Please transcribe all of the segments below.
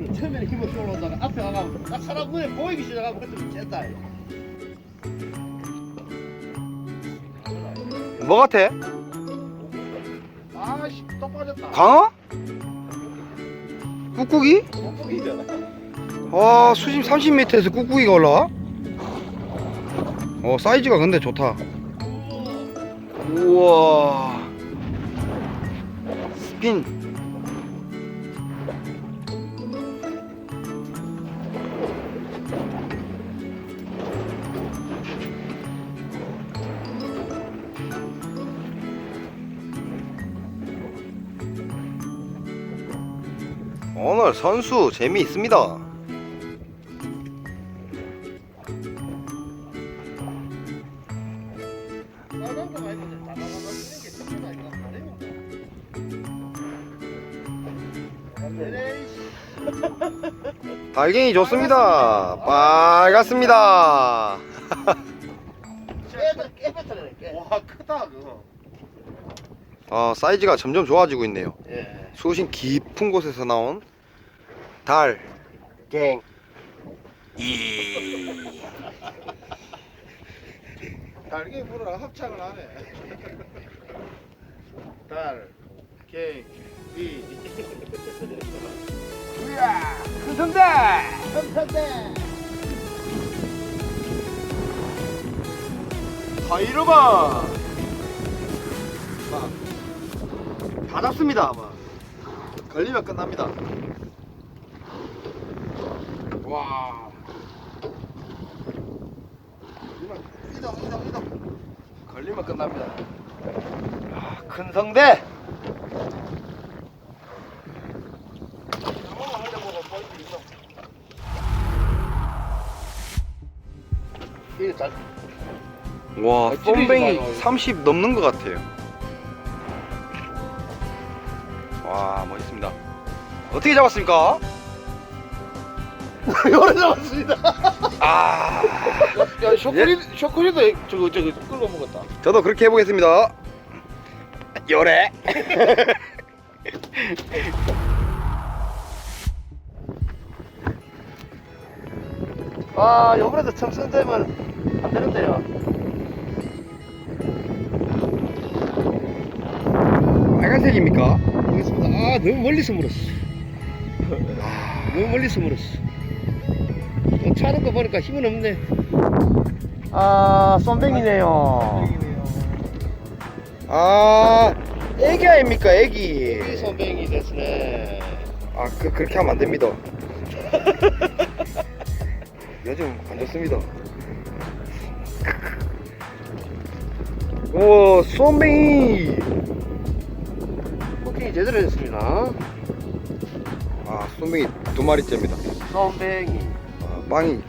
그래, 처음에는 힘없이 올라오다가 앞에 가가면 딱 사람 눈에 보이기 시작하고 그때 쨌다. 뭐 같아? 아씨 또 빠졌다. 강어? 꾹꾹이? 뽀뽀기잖아. 와 수심 30m에서 꾹꾹이가 올라와? 어 사이즈가 근데 좋다 우와 스핀 오늘 선수 재미있습니다. 달갱이 좋습니다. 빨갛습니다. 와 크다 그거. 어, 사이즈가 점점 좋아지고 있네요. 예. 수심 깊은 곳에서 나온 달. 갱. 이. 달기 부르라 합창을 하네. 달, 갱, 비. 우야, 큰 성대. 큰 성대. 가이로바. 다 잡습니다. 아마. 걸리면 끝납니다. 와. 이동, 이동, 이동. 걸리면 끝납니다. 아, 큰 성대. 이거 잘. 와, 아, 마요. 30 넘는 것 같아요. 와, 멋있습니다. 어떻게 잡았습니까? 요래 잡았습니다. 아, 야, 쇼크리, 쇼크리도 저거, 저거 끌고 먹었다. 저도 그렇게 해보겠습니다. 요래. 아, 요번에도 청순되면 안 되는데요. 빨간색입니까? 알겠습니다. 아, 너무 멀리서 물었어. 너무 멀리서 물었어. 어, 차는 거 보니까 힘은 없네. 아, 쏨뱅이네요. 아, 애기 아닙니까, 애기. 이 쏨뱅이 됐네. 아, 그, 그렇게 하면 안 됩니다. 요즘 안 좋습니다. 우와, 쏨뱅이. 포킹이 제대로 됐습니다. 아, 쏨뱅이 두 마리째입니다. 쏨뱅이. 아, 빵이,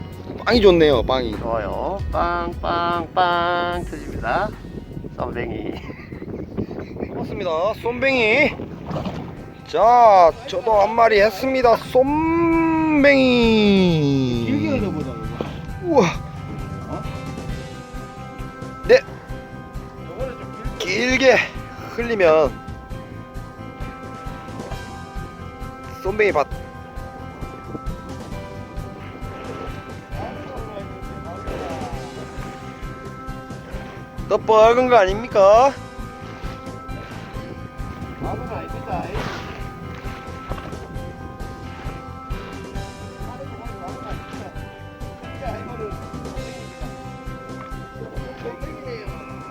빵이 좋네요, 빵이. 좋아요. 빵빵빵 터집니다. 쏨뱅이. 고맙습니다, 쏨뱅이. 자, 저도 한 마리 했습니다, 쏨뱅이. 흘려보자, 이거. 우와. 네, 길게. 길게 흘리면 쏨뱅이 밭 더 빨간 거 아닙니까? 아닙니다.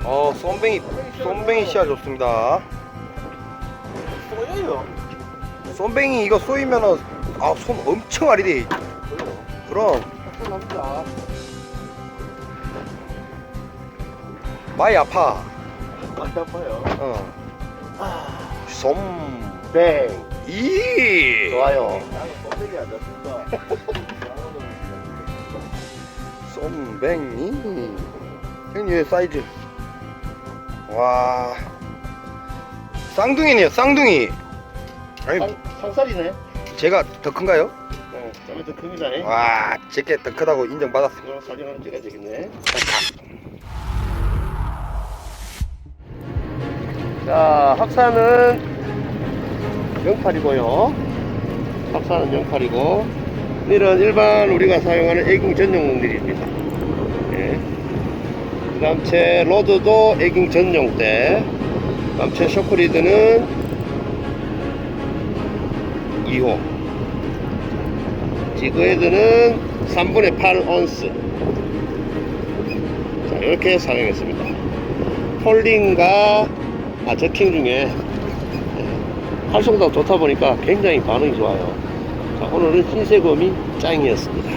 어, 쏨뱅이, 쏨뱅이 씨앗 좋습니다. 쏘여요. 쏨뱅이 이거 쏘이면은 아, 손 엄청 아리돼. 그럼 납니다. 많이 아파. 많이 아파요. 어. 아, 쏨. 뱅. 이. 좋아요. 안. 쏨뱅이. 형님 의 사이즈. 와. 쌍둥이네요, 쌍둥이. 아니, 상, 상살이네. 제가 더 큰가요? 네, 저기 더 큽니다. 와, 제게 더 크다고. 이거 사진 하나 찍어야 되겠네. 자, 합사는 08이고요. 탑사는 08이고 닐은 일반 우리가 사용하는 에깅 전용 닐입니다 예. 그 다음 제 로드도 에깅 전용대 그 다음 제 쇼크리드는 2호 지그헤드는 3분의 8 온스 자 이렇게 사용했습니다 폴링과 아, 저킹 중에 예, 활성도가 좋다 보니까 굉장히 반응이 좋아요. 자 오늘은 흰색 음이 짱이었습니다